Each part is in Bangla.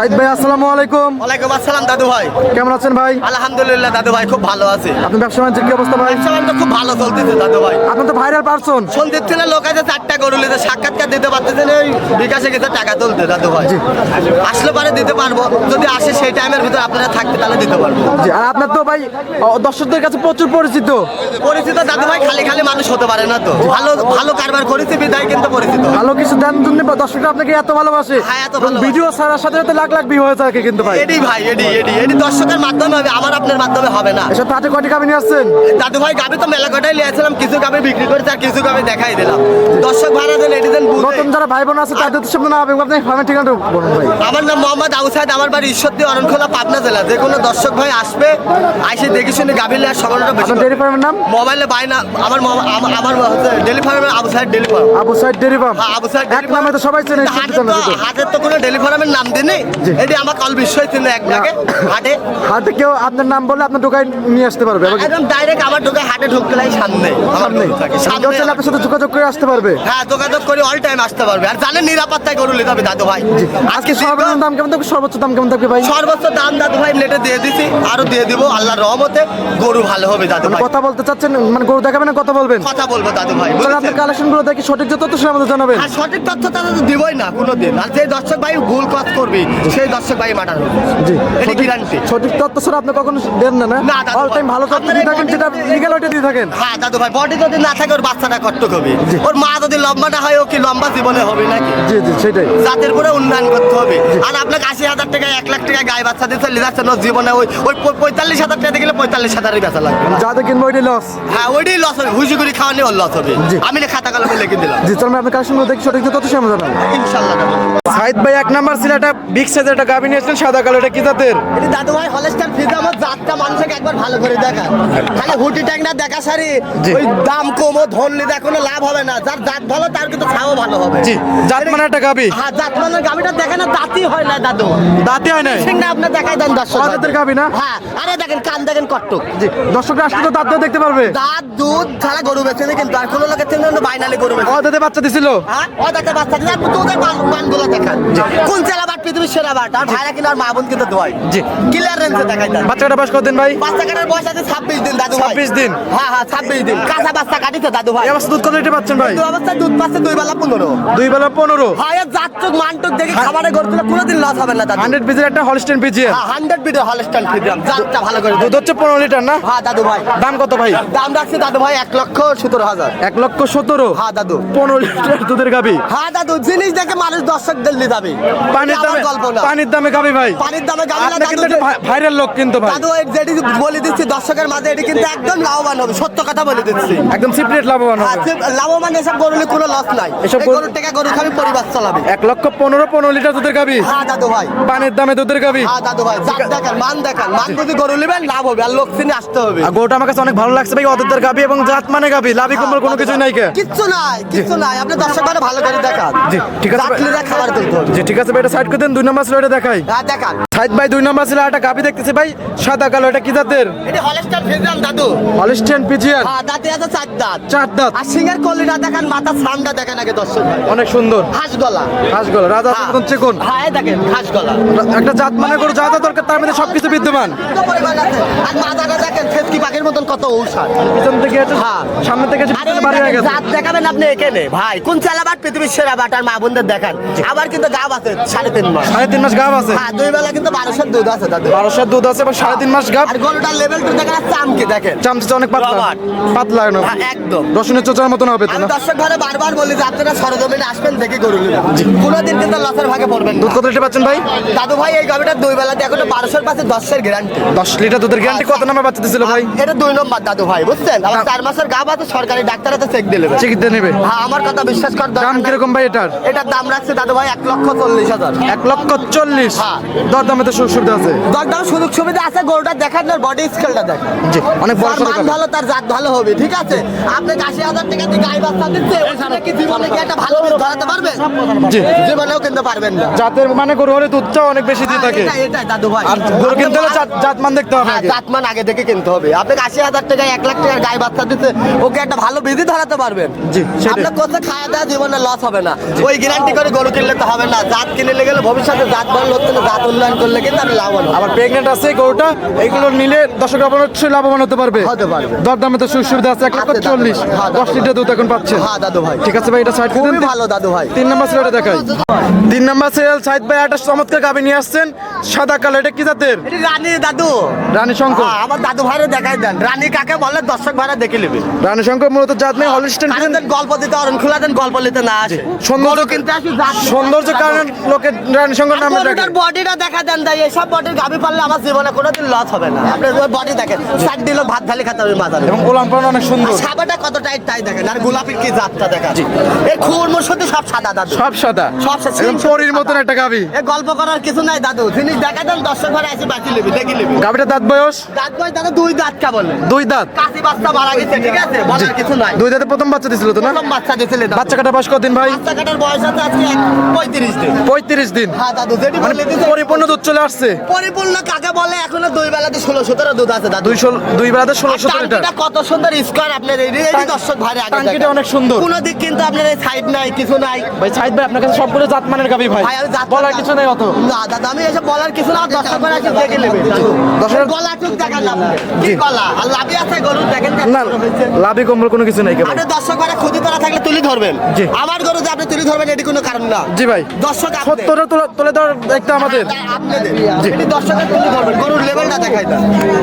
সাইদ ভাই আসসালামু আলাইকুম। ওয়ালাইকুম আসসালাম দাদু ভাই। কেমন আছেন ভাই? আলহামদুলিল্লাহ দাদু ভাই খুব ভালো আছে। আপনার ব্যবসা বাণিজ্যের কি অবস্থা ভাই? ব্যবসা বাণিজ্য খুব ভালো চলতেছে দাদু ভাই। আপনি তো ভাইরাল পারসন সন্ধ্যের থেকে লোক আছে চারটা গরু নিতে সাক্ষাৎকার দিতে পারতেছে না বিকাশে গেছে টাকা তুলতে দাদু ভাই। আসলে পারে দিতে পারব যদি আসে সেই টাইমের ভিতরে আপনারা থাকতে তাহলে দিতে পারব। জি আর আপনার তো ভাই দর্শকদের কাছে প্রচুর পরিচিত। পরিচিত দাদু ভাই খালি খালি মানুষ হতে পারে না তো। ভালো ভালো কারবার করেছে বিদায় কিন্তু পরিচিত। ভালো কিছু দেন জন্য দর্শকরা আপনাকে এত ভালোবাসে। হ্যাঁ, এত ভালোবাসে। ভিডিও ছাড়ার সাথে সাথে লাখ লাখ ভিউ হয়ে থাকে কিন্তু ভাই। এডি ভাই এডি এডি এডি দর্শকের মাধ্যমে হবে আমার আপনার মাধ্যমে হবে না। এসব হাটে কয়টি কামিনী আসছেন? দাদু ভাই গাবি তো মেলা কটাই লিয়েছিলাম কিছু গাবি বিক্রি করেছে আর কিছু গাবি দেখাই দিলাম। দর্শক ভাড়া দেন এটি দেন। নতুন যারা ভাই বোন আছে তাদের সামনে না হবে আপনি ফার্মের ঠিকানা বলুন ভাই। আমার নাম মোহাম্মদ আউসাদ আমার বাড়ি ঈশ্বরদী অরণখোলা পাবনা জেলা। যে কোনো দর্শক ভাই আসবে আইসে দেখে শুনে গাভিলে আর সবারটা বেশি ডেয়ারি ফার্মের নাম? মোবাইলে বাই না আমার আমার ডেলি ফার্মের আবু সাহেব dairy farm Abu side dairy farm হ্যাঁ, আবু সাহেব এক নামে তো সবাই চেনে ঈশ্বরদী তো কোনো ডেলি ফার্মের নাম দিনে জি। এটি আমার কল বিশ্বই চিনে এক ডাকে হাটে। হাটে কেউ আপনার নাম বললে আপনার দোকানে নিয়ে আসতে পারবে। একদম ডাইরেক্ট আমার ঢোকে হাটে ঢুকতে লাই সামনে। সামনে। সামনে। আপনার সাথে যোগাযোগ করে আসতে পারবে। হ্যাঁ যোগাযোগ করে অল টাইম আসতে পারবে। আর জানেন নিরাপত্তায় গরু নিতে হবে দাদু ভাই। আজকে সর্বনিম্ন দাম কেমন থাকবে? সর্বোচ্চ দাম কেমন থাকবে ভাই? সর্বোচ্চ দাম দাদু ভাই নেটে দিয়ে দিছি। আরও দিয়ে দিব আল্লাহর রহমতে গরু ভালো হবে দাদু ভাই। কথা বলতে চাচ্ছেন মানে গরু দেখাবেন না কথা বলবেন? কথা বলব দাদু ভাই তাহলে? আপনার কালেকশনগুলো দেখি সঠিক তথ্য সেটা আমাদের জানাবেন। আর সঠিক তথ্য তারা তো দিবই না কোনোদিন। আর যে দর্শক ভাই ভুল কাজ করবি সেই দর্শক ভাই মাটার জি। এটি গ্যারান্টি সঠিক তথ্য ছাড়া আপনি কখনো দেন না না? অল টাইম ভালো তথ্য দিয়ে থাকেন যেটা লিগাল ওইটা দিয়ে থাকেন। হ্যাঁ দাদু ভাই বডি যদি না থাকে ওর বাচ্চাটা কষ্ট হবে ওর মা যদি লম্বা না হয় ও কি লম্বা জীবনে হবে নাকি? জি জি সেটাই। জাতের পরে উন্নয়ন করতে হবে। আর আপনাকে আশি হাজার টাকা এক লাখ টাকা গায়ে বাচ্চা দিতে চলে যাচ্ছেন ওর জীবনে ওই ওই পঁয়তাল্লিশ হাজার টাকা গেলে পঁয়তাল্লিশ হাজারই বেচা লাগবে যাদের কিনবো ওইটাই লস হ্যাঁ ওইটাই লস হবে। হুজু করে খাওয়া নিয়ে ওর লস হবে। আমি খাতা কলমে লিখে দিলাম। জি চলুন আপনারগুলো দেখি সঠিক তথ্য সেটা জানাবেন ইনশাল্লাহ। সাইদ ভাই এক নাম্বার ছিল একটা বিগ সাইজের একটা গাভি নিয়েছিলেন সাদা কালো এটা কি জাতের? দাদু ভাই হলেস্টার ফিজা আমার জাতটা মানুষকে একবার ভালো করে দেখা। খালি হুটি ট্যাংরা দেখা সারি ওই দাম কম ও ধন নিতে কোনো লাভ হবে না। যার জাত ভালো তার কিন্তু খাওয়া ভালো হবে। জি জাত মানে একটা গাভি হ্যাঁ জাত মানে গাভিটা দেখে না দাঁতই হয় না দাদু। দাঁতে হয় ঠিক না আপনার দেখাই দেন দর্শক। ও জাতের গাভি না? হ্যাঁ আরে দেখেন কান দেখেন কট্টক। জি দর্শকরা আসলে তো দাঁত দেখতে পারবে। দাঁত দুধ ছাড়া গরু বেচে না কিন্তু আর কোনো লোকের বাইনালি গরু বেচে ও দাঁতে বাচ্চা দিছিল? হ্যাঁ ও দেখে বাচ্চা দিলে আপনি তোদের পানগুলো দেখান। কোন চেলা বাট পৃথিবীর সেরা? বাট আর ভাইরা কিন্তু আর মা বোন কিন্তু দোয়াই। জি। ক্লিয়ার রেঞ্জে দেখাই দেন। বাচ্চাটা বয়স কতদিন ভাই? বাচ্চা কাটার বয়স আছে ছাব্বিশ দিন দাদু 26 দিন? হ্যাঁ হ্যাঁ ছাব্বিশ দিন। কাঁচা বাচ্চা কাটিছে দাদু ভাই। অবস্থা দুধ কত লিটার পাচ্ছেন ভাই? দু অবস্থায় দুধ পাচ্ছে দুই বেলা পনেরো। দুই বেলা পনেরো? হয় জাতটুক মানটুক দেখে খাবারে গরু কোনোদিন লস হবে না দাদু। হান্ড্রেড পিসের একটা হলস্টেন পিজিএন হ্যাঁ হান্ড্রেড বিটের হলস্টান ফিডরাম জাতটা ভালো করে দুধ হচ্ছে পনেরো লিটার না? হ্যাঁ দাদু ভাই। দাম কত ভাই? দাম রাখছে দাদু ভাই এক লক্ষ সতেরো হাজার। এক লক্ষ সতেরো? হ্যাঁ দাদু। পনেরো লিটার দুধের গাভি? হ্যাঁ দাদু জিনিস দেখে মানুষ দর্শকদের দিল্লি যাবে। পানির দামে গল্প না। পানির দামে গাভি ভাই। পানির দামে গাবি না কিন্তু ভাই- ভাইরাল লোক কিন্তু ভাই। দাদু যেটি বলে দিচ্ছি দর্শকের মাঝে এটি কিন্তু একদম লাভবান হবে সত্য কথা বলে দিচ্ছি। একদম সিপ্রেট লাভবান হ্যাঁ, হবে। লাভবান এসব গরুলে কোনো লস নাই। এসব গরু- টাকা গরু খাবি পরিবার চালাবে। এক লক্ষ পনেরো পনেরো লিটার দুধের গাভি হ্যাঁ দাদু ভাই। পানির দামে দুধের গাভি হ্যাঁ দাদু ভাই দেখান মান দেখান। মান যদি গরু নেবেন লাভ হবে আর লোক চিনে আসতে হবে। গরুটা আমার কাছে অনেক ভালো লাগছে ভাই অদের গাভি এবং জাত মানে গাভি লাভি কম্বল কোনো কিছুই নাই কে? কিচ্ছু নাই কিচ্ছু নাই। আপনি দর্শক ভালো করে দেখান। জি, ঠিক আছে। খাবার হবে। জি ঠিক আছে ভাই এটা সাইড করে দেন দুই নম্বর ছিল এটা দেখাই। হ্যাঁ দেখান। সাইদ ভাই দুই নম্বর ছিল একটা গাভি দেখতেছি ভাই সাদা কালো এটা কি জাতের? এটি হলেস্টার ফিজাম দাদু। হলিস্টিয়ান পিজিয়ান হ্যাঁ দাঁতে আছে চার দাঁত। চার দাঁত। আর সিংহের কলিটা দেখান মাথার সামটা দেখেন আগে দর্শক ভাই। অনেক সুন্দর। হাঁস গলা। হাঁসগুলো রাজা হ্যাঁ। মতন চিকন হ্যাঁ দেখেন হাঁস গলা। একটা জাত মানে গরু যা যা দরকার তার মধ্যে সবকিছু বিদ্যমান। আর মাথাটা দেখেন ফেসকি পাখির মতন কত ঔষধ। পিছন থেকে আছে হ্যাঁ। সামনে থেকে আছে, আরে পিছনে বাড়ি হয়ে গেছে। জাত দেখাবেন আপনি এখানে। ভাই কোন চালাবাট পৃথিবীর সেরা বাট আর মা বোনদের দেখান। আবার কিন্তু গাব আছে সাড়ে তিন মাস। সাড়ে তিন মাস গাভ আছে। হ্যাঁ দুই বেলা কিন্তু বারোশোর দুধ আছে দাদু বারোশোর দুধ আছে এবং সাড়ে তিন মাস গাভ আর গরুটার লেভেল টু দেখেন চামকে দেখেন। চামচা অনেক পাতলা। পাতলা না হ্যাঁ, একদম। রসুনের চোচার মতন হবে তো না? দর্শক ঘরে বারবার বলি যে আপনারা সরজমিনে আসবেন দেখে গরু কোনোদিন কিন্তু লসের ভাগে পড়বেন দুধ কত লিটার পাচ্ছেন ভাই? দাদু ভাই এই গাভিটা দুই বেলাতে এখন বারোশোর পাশে দশের গ্যারান্টি দশ লিটার দুধের গ্যারান্টি কত নামে বাচ্চা দিছিল ভাই? এটা দুই নম্বর দাদু ভাই বুঝছেন? আমার চার মাসের গাভ আছে সরকারি ডাক্তার হাতে চেক দিলে চিকিৎসা নেবে। হ্যাঁ আমার কথা বিশ্বাস কর দাম কীরকম ভাই এটার? এটার দাম রাখছে দাদু ভাই এক লক্ষ চল্লিশ হাজার। এক লক্ষ চল্লিশ? হ্যাঁ। দরদাম দামে তো সুযোগ সুবিধা আছে। দরদাম সুযোগ সুবিধা আছে গরুটা দেখান না বডি স্কেলটা দেখেন। জি অনেক বড় মান ভালো তার জাত ভালো হবে ঠিক আছে? আপনি আশি হাজার টাকা দিয়ে গাই বাচ্চা দিচ্ছে ওখানে কি জীবনে কি একটা ভালো বীজ ধরাতে পারবেন জি। জীবনেও কিনতে পারবেন না। জাতের মানে গরু হলে দুধটাও অনেক বেশি দিয়ে থাকে। এটাই এটাই দাদু ভাই। আর গরু কিনতে হলে জাত- মান দেখতে হবে হ্যাঁ, আগে। জাতমান আগে দেখে কিনতে হবে। আপনি আশি হাজার টাকা এক লাখ টাকার গাই বাচ্চা দিতে ওকে একটা ভালো বিধি ধরাতে পারবেন। জি। আপনার কোথাও খাওয়া দাওয়া জীবনে লস হবে না। ওই গ্যারান্টি করে গরু কিনলে তো হবে না। জাত কিনলে গেলে ভবিষ্যতে জাত বড় হচ্ছে না জাত উন্নয়ন করলে কিন্তু লাভবান। আবার প্রেগনেন্ট আছে গরুটা এইগুলো নিলে দর্শক অবশ্যই লাভবান হতে পারবে। হতে পারবে। দরদামে তো সুযোগ সুবিধা আছে এক লক্ষ চল্লিশ। হ্যাঁ, দশ লিটার দুধ এখন পাচ্ছে হ্যাঁ দাদু ভাই। ঠিক আছে ভাই এটা সাইড খুবই ভালো দাদু ভাই। তিন নম্বর সিরিয়ালটা দেখাই। তিন নম্বর সিরিয়াল সাইড ভাই একটা চমৎকার গাবি নিয়ে আসছেন। সাদা কালো এটা কি জাতের? রানী দাদু। রানী শঙ্কর। হ্যাঁ, আমার দাদু ভাইরে দেখাই দেন। রানী কাকে বলে দর্শক ভাইরা দেখে নেবে। রানী শঙ্কর মূলত জাত নেই হলিস্টেন গল্প দিতে অরণ খোলা দেন গল্প নিতে না আসে। সৌন্দর্য কিনতে সৌন্দর্য কারণে লোকে রানী শঙ্কর নামে ডাকে। বডিটা দেখা দেন তাই এসব বডির গাবি পারলে আমার জীবনে কোনোদিন লস হবে না। আপনি ওই বডি দেখেন ষাট দিল ভাত ঢালি খেতে হবে মাথায় এবং গোলাম পালন অনেক সুন্দর। সাবাটা কত টাইট দেখেন আর গোলাপির কি জাতটা দেখেন। এই সাথে সব সাদা দাদু। সব সাদা। সব সাদা। একদম পরীর মতন একটা গাবি এ গল্প করার কিছু নাই দাদু। জিনিস দেখা দেন দর্শক ঘরে এসে বাকি নেবি দেখি নেবি। গাবিটা দাঁত বয়স? দাঁত বই দাদা দুই দাঁত কা বলে। দুই দাঁত? কাশি বাচ্চা মারা গেছে ঠিক আছে? বলার কিছু নাই। দুই দাঁতে প্রথম বাচ্চা দিছিল তো না? প্রথম বাচ্চা দিয়েছিলে দাদু। বাচ্চা কাটা বয়স কদিন ভাই? বাচ্চা কাটার বয়স আছে আজকে পঁয়ত্রিশ দিন। পঁয়ত্রিশ দিন। হ্যাঁ দাদু যেটি মানে পরিপূর্ণ দুধ চলে আসছে। পরিপূর্ণ কাকে বলে এখনও দুই বেলাতে ষোলো সতেরো দুধ আছে দাদু। দুই ষোল- দুই বেলাতে ষোলো সতেরো লিটার। কত সুন্দর স্কোয়ার আপনার এই এই দর্শক আগে অনেক সুন্দর। কোনো দিক কিন্তু আপনার এই সাইড নাই কিছু নাই। ভাই সাইদ ভাই আপনার কাছে সবগুলো জাত মানের গাবি ভাই। ভাই আমি জাত বলার কিছু নেই অত। না দাদা আমি এসব বলার কিছু না দর্শক ভাইরা আছে দেখে নেবে। দর্শক- গলা চোখ দেখান না কি গলা? আর লাভি আছে গরু দেখেন না। লাভি কম্বল কোনো কিছু নেই কেবল। আপনি দর্শক ভাইরা খুদি তোলা থাকলে তুলি ধরবেন। জি। আমার গরু যে আপনি তুলি ধরবেন এটি কোনো কারণ না। জি ভাই। দর্শক সত্তরে তুলে- তুলে দেওয়ার একটা আমাদের। আপনাদের? এটি দর্শকের তুলি ধরবেন গরুর লেভেলটা দেখাই দেন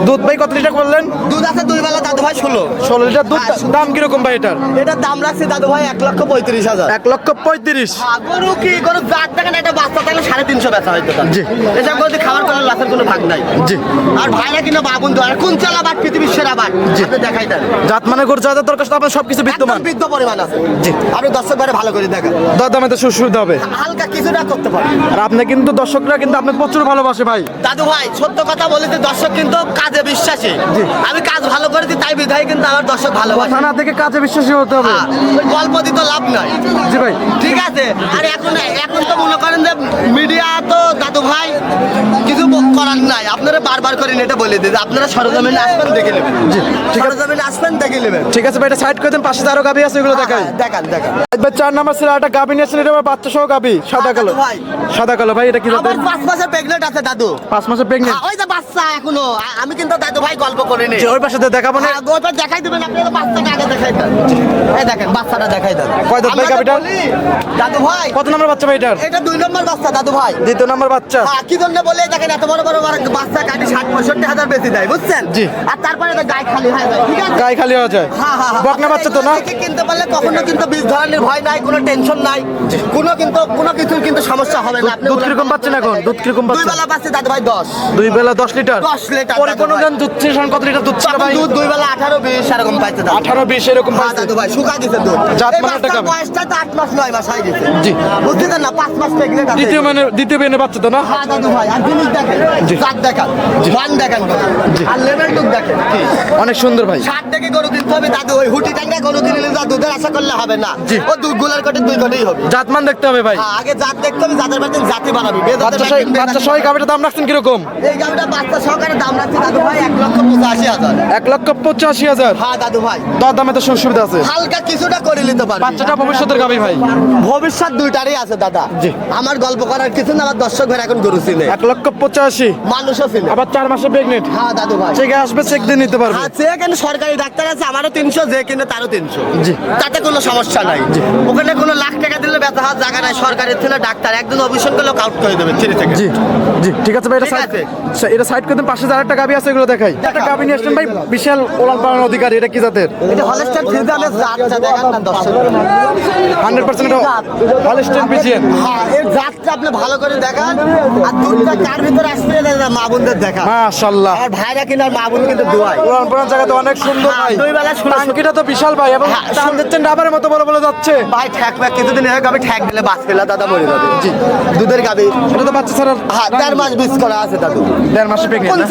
দুধ ভাই কত লিটার করলেন? দুধ আছে দুই বেলা দাদু ভাই ষোলো। ষোলো লিটার দুধ? দাম কীরকম ভাই এটার? এটার দাম রাখছে দাদু ভাই এক লক্ষ পঁয়ত্রিশ হাজার। এক লক্ষ পঁয়ত্রিশ। গরু কি? গরু জাত দেখেন একটা বাচ্চা থাকলে সাড়ে তিনশো বেচা হয়তো। জি। এসব গরু খাবার করার লাভের কোনো ভাগ নাই। জি। আর ভাইরা কিনা বাবুন আর কোন চালা বাট সেরা বাট আপনি দেখাই দেন। জাত মানে গরু যা যা দরকার সেটা আপনার সবকিছু একদম বিদ্যমান। বৃদ্ধ পরিমাণ আছে। জি। আপনি দর্শক ভালো করে দেখেন। তো সুবিধা হবে। হালকা কিছুটা করতে পারেন। আর আপনি কিন্তু দর্শকরা কিন্তু আপনি প্রচুর ভালোবাসে ভাই। দাদু ভাই সত্য কথা বলে যে দর্শক কিন্তু কাজে বিশ্বাসী। আমি কাজ ভালো করেছি তাই বিধায় কিন্তু আমার দর্শক ভালোবাসে থেকে কাজে বিশ্বাসী হতে হবে। হ্যাঁ, গল্প দিতে লাভ নাই। জি ভাই। ঠিক আছে। আর এখন এখন তো মনে করেন যে মিডিয়া তো দাদু ভাই কিছু করার নাই। আপনারা বারবার করে এটা বলে দিন আপনারা সরজমিনে আসবেন দেখে নেবেন। ঠিক আছে। সরজমিনে আসবেন দেখে নেবেন। ঠিক আছে ভাই এটা সাইড করে দেন পাশে আরও গাবি আছে ওগুলো দেখাই। হ্যাঁ, দেখান দেখান। ভাই চার নাম্বার ছিল একটা গাবি নিয়েছেন এটা আবার বাচ্চা সহ গাবি সাদা কালো। সাদা কালো ভাই এটা কি আমার পাঁচ মাসের প্রেগনেন্ট আছে দাদু। পাঁচ মাসের প্রেগনেন্ট হ্যাঁ, ওই যে বাচ্চা এখনও। আমি কিন্তু দাদু ভাই গল্প করিনি যে ওই পাশে দেখাবো না। হ্যাঁ, ওইটা দেখাই দিবেন আপনি বাচ্চাটা আগে দেখাই দেন। এই দেখেন বাচ্চাটা দেখাই দেন। কয় দাঁত ভাই আমরা তো গাভীটা? বলি, দাদু ভাই। কত নম্বর বাচ্চা ভাই এটা দুই নম্বর বাচ্চা দাদু ভাই। দ্বিতীয় নম্বর বাচ্চা। হ্যাঁ, কি জন্য বলে দেখেন এত বড় বড় বাচ্চা কাটি ষাট পঁয়ষট্টি হাজার বেশি দেয় বুঝছেন? জি। আর তারপরে গায়ে খালি হয়ে যায় হয়ে হ্যাঁ, হ্যাঁ। বকনা বাচ্চা তো না? কিনতে পারলে কখনো কিন্তু বীজ ধরনের ভয় নাই কোনো টেনশন নাই। কোনো কিন্তু কোনো কিছুর কিন্তু সমস্যা হবে না। দুধ কীরকম পাচ্ছেন এখন? দুধ কীরকম দুই বেলা পাচ্ছে দাদু ভাই দশ। দুই বেলা দশ লিটার? 10 লিটার পরিপূর্ণ দাদু ভাই। দুধ ছিল কত লিটার দুধ ছিল ভাই? দুধ দুই বেলা আঠারো বিশ এরকম পাইছে দাদু আঠারো বিশ এরকম পাইছে। দাদু ভাই শুকা গেছে দুধ। জাত মানে একটা বয়সটা তো আট মাস নয় মাস হয়ে গেছে। জি। বুঝতেছেন না? পাঁচ মাস প্রেগনেন্ট আছে দ্বিতীয় মানে দ্বিতীয় বেনে বাচ্চা তো না? হ্যাঁ দাদু ভাই আর জিনিস দেখেন। জাত দেখান মান দেখান আর লেভেল টুক দেখেন। অনেক সুন্দর ভাই। ষাট থেকে গরু কিনতে হবে দাদু ওই হুটি টাঙ্গা গরু কিনলে যা দুধের আশা করলে হবে না। ও দুধগুলার কোটে দুই কোটেই হবে। জাতমান দেখতে হবে ভাই। হ্যাঁ, আগে জাত দেখতে হবে জাতের বাড়িতে জাতি বানাবি। বাচ্চা সহ বাচ্চা দাম রাখছেন কীরকম? এই গাবিটা বাচ্চা সহকারে দাম রাখছে দাদু ভাই এক লক্ষ পঁচাশি হাজার। এক লক্ষ পঁচাশি হাজার? হ্যাঁ দাদু ভাই। দর দামে তো সুবিধা আছে। হালকা কিছুটা করে নিতে পারবি। বাচ্চাটা ভবিষ্যতের গাবি ভাই। ভবিষ্যৎ দুইটারই আছে দাদা। জি। আমার গল্প করার কিছু না আমার দর্শক ভাই এখন গরু চিনে। এক লক্ষ পঁচাশি। মানুষও চিনে। আবার চার মাসে প্রেগনেন্ট হ্যাঁ দাদু ভাই। চেকে আসবে চেক দিয়ে নিতে পারবে? আছে এখানে সরকারি ডাক্তার আছে আমারও তিনশো যে কিনে তারও তিনশো। জি। তাতে কোনো সমস্যা নাই। ওখানে কোনো লাখ টাকা দিলে ব্যথা হওয়ার জায়গা নাই সরকারের থেকে ডাক্তার একদিন অভিশন করলেও কাউট করে দেবে থ্রি থেকে। জি জি ঠিক আছে ভাই এটা সাইড এটা সাইড করে দিন পাশে যার একটা গাবি আছে এগুলো দেখাই। একটা গাবি নিয়ে আসলেন ভাই বিশাল ওলান পালান অধিকারী এটা কি জাতের? এটা হলস্টার ফিজানের জাতটা দেখান না দর্শক। হান্ড্রেড পার্সেন্ট হলস্টেন পিজিএন হ্যাঁ এর জাতটা আপনি ভালো করে দেখান আর দুধটা কার ভিতরে আসবে মা বোনদের দেখা মাশাআল্লাহ আমার ভাইরা কিনা মা বোন কিন্তু দোয়াই। পুরান জায়গা তো অনেক সুন্দর হ্যাঁ, ভাই। দুই বেলা টাঙ্কিটা তো বিশাল ভাই এবং হ্যাঁ, টান দিচ্ছেন ডাবের মতো বড় বড় যাচ্ছে। ভাই ঠ্যাক ম্যাক কিছুদিন হয়ে গাবি ঠ্যাক দিলে বাস ফেলা দাদা মরে যাবে। জি। দুধের গাবি এটা তো বাচ্চা ছাড়া হ্যাঁ দেড় মাস বিস করা আছে দাদু। দেড় মাসে কোন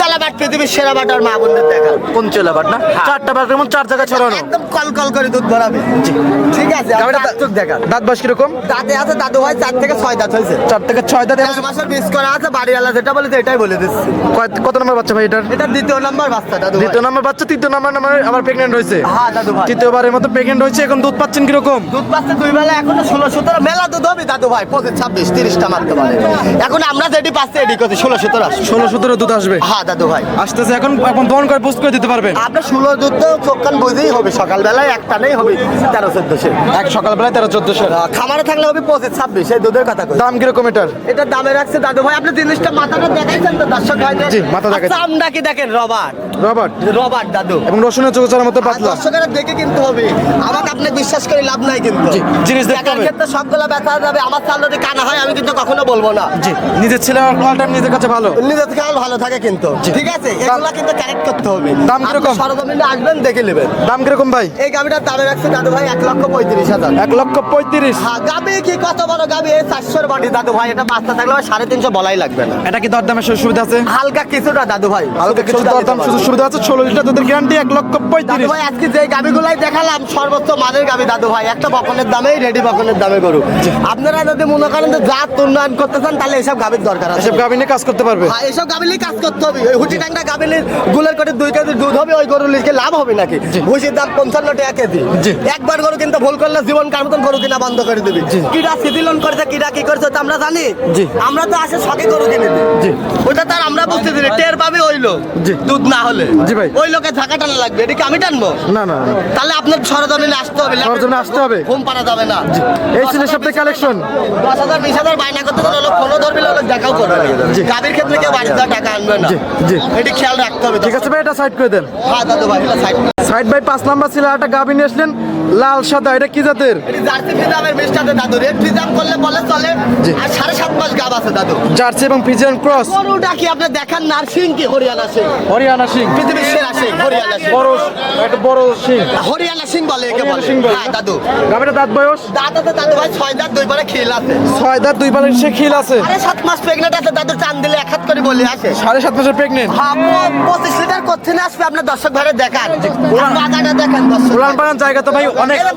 পৃথিবীর সেরা বাটার মা বোনদের দেখা। কোন না? হ্যাঁ। চারটা বাট চার জায়গায় ছড়ানো। একদম কল কল করে দুধ ভরাবে। ঠিক আছে গাবিটা চোখ দেখান দাঁত বাস কীরকম? দাঁতে আছে দাদু ভাই চার থেকে ছয় দাঁত হয়েছে। চার থেকে ছয় দাঁত দেড় মাসের বিস করা আছে বাড়িওয়ালা যেটা বলেছে এটাই বলে দিচ্ছি। কত নম্বর বাচ্চা ভাই এটার? এটা দ্বিতীয় নাম্বার বাচ্চা দাদু দ্বিতীয় নম্বর বাচ্চা তৃতীয় নম্বর নাম্বার আবার প্রেগনেন্ট হয়েছে। হ্যাঁ দাদু ভাই। তৃতীয়বারের মতো প্রেগনেন্ট হয়েছে এখন দুধ পাচ্ছেন কীরকম? দুধ পাচ্ছে দুই বেলা এখনও ষোলো সতেরো। মেলা দুধ হবে দাদু ভাই পঁচিশ ছাব্বিশ তিরিশটা মারতে পারে এখন আমরা যেটি পাচ্ছি এটি করছি ষোলো সতেরো ষোলো সতেরো দুধ আসবে? হ্যাঁ দাদু ভাই। আসতেছে এখন এখন দহন করে বুঝ করে দিতে পারবেন। আপনার ষোলো দুধ তো চোখান বুঝেই হবে সকালবেলায় একটা নেই হবে তেরো চোদ্দশো এক সকালবেলায় তেরো চোদ্দশো খামারে থাকলে হবে পঁচিশ ছাব্বিশ এই দুধের কথা দাম কীরকম এটার? এটার দামে রাখছে দাদু ভাই আপনি জিনিসটা মাথাটা দেখাইছেন তো দর্শক ভাই জি, মাথা দেখাইছি। চামড়া কি দেখেন রবার্ট? রবার্ট? রবার্ট দাদু। এবং রসুনের চোখের মতো পাতলা। দর্শকেরা দেখে কিনতে হবে। আমাকে আপনি বিশ্বাস করে লাভ নাই কিন্তু। জিনিস দেখতে হবে। ক্ষেত্রে সবগুলা ব্যথা যাবে। আমার চাল যদি কানা হয় আমি কিন্তু কখনো বলব না। জি নিজের ছেলে টাইম নিজের কাছে ভালো। নিজের খেয়াল ভালো থাকে কিন্তু। ঠিক আছে? এগুলা কিন্তু ক্যারেক্ট করতে হবে। দাম কীরকম? সরজমিনে আসবেন দেখে নেবেন। দাম কীরকম ভাই? এই গাবিটার দামে রাখছে দাদু ভাই এক লক্ষ পঁয়ত্রিশ হাজার। এক লক্ষ পঁয়ত্রিশ। হ্যাঁ গাবি কি কত বড় গাবি? এই চারশোর বাড়ি দাদু ভাই এটা বাচ্চা থাকলে সাড়ে তিনশো বলাই লাগবে না। এটা কি দরদামের সুবিধা আছে? হালকা কিছুটা দাদু ভাই। হালকা কিছু দরদাম সুযোগ সুবিধা আছে? ষোলো লিটার দুধের গ্যারান্টি এক লক্ষ পঁয়ত্রিশ। ভাই আজকে যে গাবিগুলাই দেখালাম সর্বোচ্চ মানের গাবি দাদু ভাই একটা বকনের দামেই রেডি বকনের দামে গরু। আপনারা যদি মনে করেন যে জাত উন্নয়ন করতে চান তাহলে এসব গাবির দরকার আছে। এসব গাভী নিয়ে কাজ করতে পারবে? হ্যাঁ এসব গাবিলেই কাজ করতে হবে। ওই হুটি টাংটা গাবিলের গুলের করে দুই কেজি দুধ হবে ওই গরুর লিখে লাভ হবে নাকি? ভুসির দাম পঞ্চান্ন টাকা কেজি। একবার গরু কিন্তু ভুল করলে জীবন কার মতন গরু কিনা বন্ধ করে দিবি। কিরা শিথিলন করেছে কিরা কি করেছে তো আমরা জানি। আমরা তো আসে শখে গরু কিনে দিই। জি। ওটা তার আমরা বুঝতে দিই টের পাবে ওই লোক। দুধ না হলে। জি ভাই। ওই লোকে ধাক্কা টানা লাগবে এটা কি আমি টানবো? না না তাহলে আপনার সরজমিনে আসতে হবে সরজমিনে আসতে হবে। ঘুম পাড়া যাবে না। এই ছিল সপ্তাহে কালেকশন দশ হাজার বিশ হাজার বাইনা করতে গেলে লোক ফোনও ধরবে লোক দেখাও করবে। না গাভীর ক্ষেত্রে কেউ বাড়িতে টাকা আনবে না। জি। এটি খেয়াল রাখতে হবে ঠিক আছে ভাই এটা সাইড করে দেন। হ্যাঁ দাদু ভাই এটা সাইড সাইড ভাই পাঁচ নাম্বার ছিল একটা গাভী নিয়ে আসলেন লাল সাদা এটা কি জাতের? জার্সি ফিজামের মিষ্টাতে দাদু। রেড ফিজাম করলে বলে চলে। আর সাড়ে সাত মাস গাব আছে দাদু। জার্সি এবং ফিজিয়ান ক্রস। গরুটা কি আপনি দেখান নার্সিং কি? হরিয়ানা সিং হরিয়ানা সিং পৃথিবীর সেরা সিং হরিয়ানা সিং বড় একটা বড় সিং হরিয়ানা সিং বলে একে বলে। সিং বলে। হ্যাঁ দাদু। গাভীটা দাঁত বয়স? দাঁত আছে দাদু ভাই ছয় দাঁত দুই পারে খেল আছে। ছয় দাঁত দুই বালের সে খিল আছে। আরে সাত মাস প্রেগনেন্ট আছে দাদু চান দিলে এক হাত করে বলে আসে। সাড়ে সাত মাসের প্রেগনেন্ট হ্যাঁ, পঁচিশ লিটার করতে না আসবে আপনার দর্শক ভাইরে দেখান। বাগাটা দেখান দর্শক। জায়গা তো ভাই অনেক এর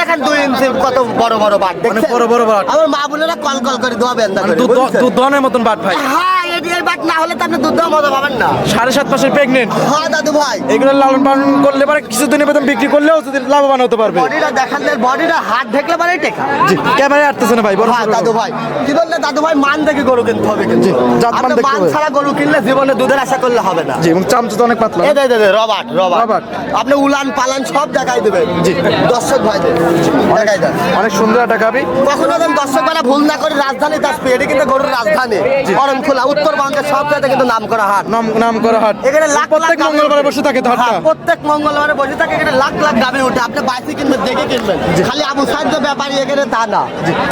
দেখেন দুই ইঞ্চি কত বড় বড় বাট অনেক বড় বড় বাট। আমার মা বোনেরা কল কল করে দোয়া বেন্দা মানে করে দুধ বুঝছেন? মতন বাট ভাই। হ্যাঁ এর এর বাট না হলে তো আপনি দুধ মজা পাবেন না। সাড়ে সাত মাসের প্রেগনেন্ট হ্যাঁ দাদু ভাই। এগুলো লালন পালন করলে পরে কিছুদিনের বেতন বিক্রি করলেও যদি লাভবান হতে পারবে। বডিটা দেখান বডিটা হাত ঢেকলে পারে টেকা। জি ক্যামেরায় আসতেছে না ভাই বড় হ্যাঁ। দাদু ভাই। কি বললে দাদু ভাই? মান দেখে গরু কিনতে হবে কিন্তু। জাত মান দেখতে হবে। ছাড়া গরু কিনলে জীবনে দুধের আশা করলে হবে না। জি এবং চামচ তো অনেক পাতলা এই দে দে, রবার্ট রবার্ট। রবার্ট। আপনি উলান পালান সব দেখাই দেবেন। জি। দর্শক ভাইদের দেখাই দেন। অনেক সুন্দর একটা গাভী কখনো যেন দর্শক ভাইরা ভুল না করে রাজধানী আসবে এটা কিন্তু গরুর রাজধানী। অরণখোলা উত্তরবঙ্গের সব জায়গায় কিন্তু নাম করা হাট। নাম নাম করা হাট। এখানে লাখ প্রত্যেক মঙ্গলবারে বসে থাকে হাটটা? হ্যাঁ, প্রত্যেক মঙ্গলবারে বসে থাকে এখানে লাখ লাখ গাভি উঠে। আপনি বাইসে কিনবেন দেখে কিনবেন। খালি আবু সাহায্য ব্যাপারী এখানে তা না।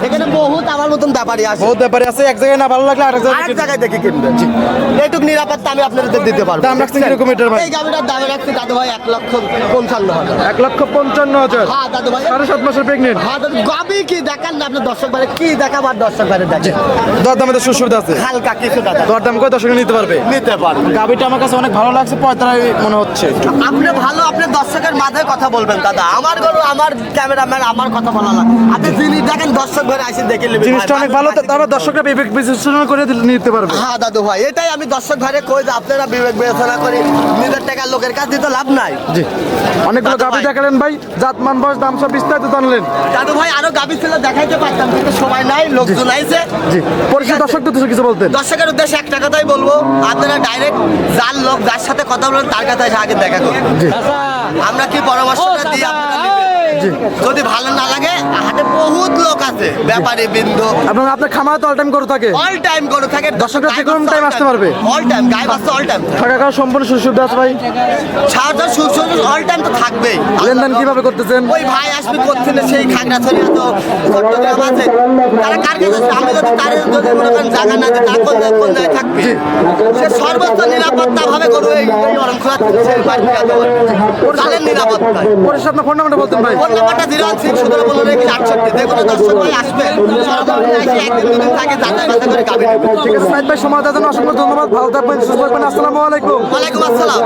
এখানে বহুত আমার মতন ব্যাপারী আছে। বহুত ব্যাপারে আছে এক জায়গায় না ভালো লাগলে আরেক জায়গায় দেখে কিনবেন। এইটুকু নিরাপত্তা আমি আপনাদের দিতে পারব। দাম রাখছেন কীরকম এটার ভাই? এই গাভিটার দামে রাখছি দাদু ভাই এক লক্ষ পঞ্চান্ন হাজার। এক লক্ষ পঞ্চান্ন হাজার। হ্যাঁ দাদু ভাই। সাড়ে সাত মাসের প্রেগনেন্ট হ্যাঁ দাদু কি দেখান না আপনার দর্শক ভাইরে কি দেখাবার দর্শক ভাইরে দেখেন। দরদামে তো সুবিধা আছে। হালকা কিছু দাদা। দরদাম করে দর্শক নিতে পারবে? নিতে পারবেন গাভীটা আমার কাছে অনেক ভালো লাগছে পঁয়তাল্লিশ মনে হচ্ছে। আপনি ভালো আপনি দর্শকের মাথায় কথা বলবেন দাদা। আমার গরু আমার ক্যামেরাম্যান আমার কথা বলা না আপনি জিনিস দেখেন দর্শক ঘরে আসে দেখে নেবেন জিনিসটা অনেক ভালো তারপর দর্শকরা বিবেক বিবেচনা করে নিতে পারবে। হ্যাঁ দাদু ভাই এটাই আমি দর্শক ঘরে কই যে আপনারা বিবেক বিবেচনা করে নিজের টাকা লোকের কাছে দিতে লাভ নাই। জি অনেকগুলো গাভী দেখালেন ভাই জাত মান বয়স দাম সব বিস্তারিত জানলেন। দাদু ভাই আরও গাবি ছিল দেখাইতে পারতাম কিন্তু সময় নাই লোকজন আইছে। জি। পরিচিত দর্শক তো কিছু বলতেন। দর্শকের উদ্দেশ্যে একটা কথাই বলব আপনারা ডাইরেক্ট যার লোক যার সাথে কথা বলেন তার কথা আগে দেখা করুন। আমরা কি পরামর্শটা দিই যদি ভালো না লাগে হাটে বহুত লোক আছে ব্যাপারী বিন্দু। এবং আপনার খামার তো অল টাইম করে থাকে। অল টাইম করে থাকে দর্শকরা যে কোনো টাইম আসতে পারবে? অল টাইম গায়ে বাচ্চা অল টাইম থাকা খাওয়ার সম্পূর্ণ সুবিধা আছে ভাই। সারাটা সুযোগ অল টাইম তো থাকবেই। লেনদেন কীভাবে করতেছেন? ওই ভাই আসবে করছে না সেই খাগড়াছড়ি এত চট্টগ্রাম আছে। তারা কার কাছে? আমি যদি তার যদি মনে করেন জায়গা না দিই তার কোন কোন জায়গায় থাকবে? সে সর্বোচ্চ নিরাপত্তা ভাবে গরু এই যেতে পারবে তাদের নিরাপত্তায় পরিশেষে আপনার ফোন নাম্বারটা বলতেন ভাই। ফোন নাম্বারটা জিরো ওয়ান সিক্স সতেরো পনেরো একুশ আটষট্টি যে কোনো দর্শক ভাই আসবে সাইদ ভাই সময় দেওয়ার জন্য অসংখ্য ধন্যবাদ। ভালো থাকবেন সুস্থ থাকবেন। আসসালামু আলাইকুম। ওয়ালাইকুম আসসালাম।